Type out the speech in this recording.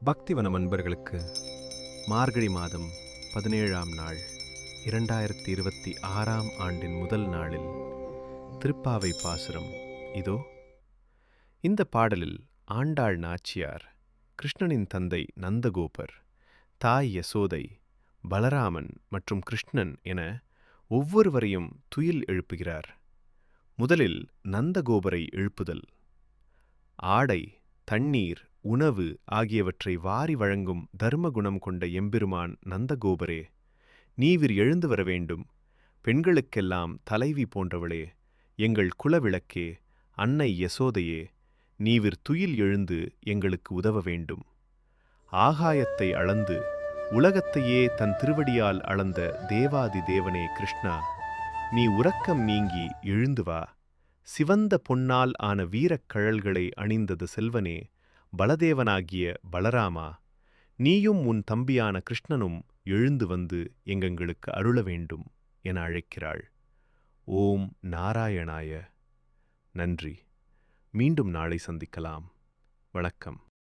பக்திவனம் அன்பர்களுக்கு மார்கழி மாதம் பதினேழாம் நாள் இரண்டாயிரத்தி இருபத்தி ஆறாம் ஆண்டின் முதல் நாளில் திருப்பாவை பாசுரம். இதோ இந்த பாடலில் ஆண்டாள் நாச்சியார் கிருஷ்ணனின் தந்தை நந்தகோபர் தாய் யசோதை பலராமன் மற்றும் கிருஷ்ணன் என ஒவ்வொருவரையும் துயில் எழுப்புகிறார். முதலில் நந்தகோபரை எழுப்புதல். ஆடை தண்ணீர் உணவு ஆகியவற்றை வாரி வழங்கும் தர்மகுணம் கொண்ட எம்பெருமான் நந்தகோபரே நீவிர் எழுந்து வர வேண்டும். பெண்களுக்கெல்லாம் தலைவி போன்றவளே எங்கள் குலவிளக்கே அன்னை யசோதையே நீவிர் துயில் எழுந்து எங்களுக்கு உதவ வேண்டும். ஆகாயத்தை அளந்து உலகத்தையே தன் திருவடியால் அளந்த தேவாதி தேவனே கிருஷ்ணா நீ உறக்கம் நீங்கி எழுந்து வா. சிவந்த பொன்னால் ஆன வீரக் கழல்களை அணிந்தது செல்வனே பலதேவனாகிய பலராமா நீயும் உன் தம்பியான கிருஷ்ணனும் எழுந்து வந்து எங்களுக்கு அருள வேண்டும் என அழைக்கிறாள். ஓம் நாராயணாய. நன்றி. மீண்டும் நாளை சந்திக்கலாம். வணக்கம்.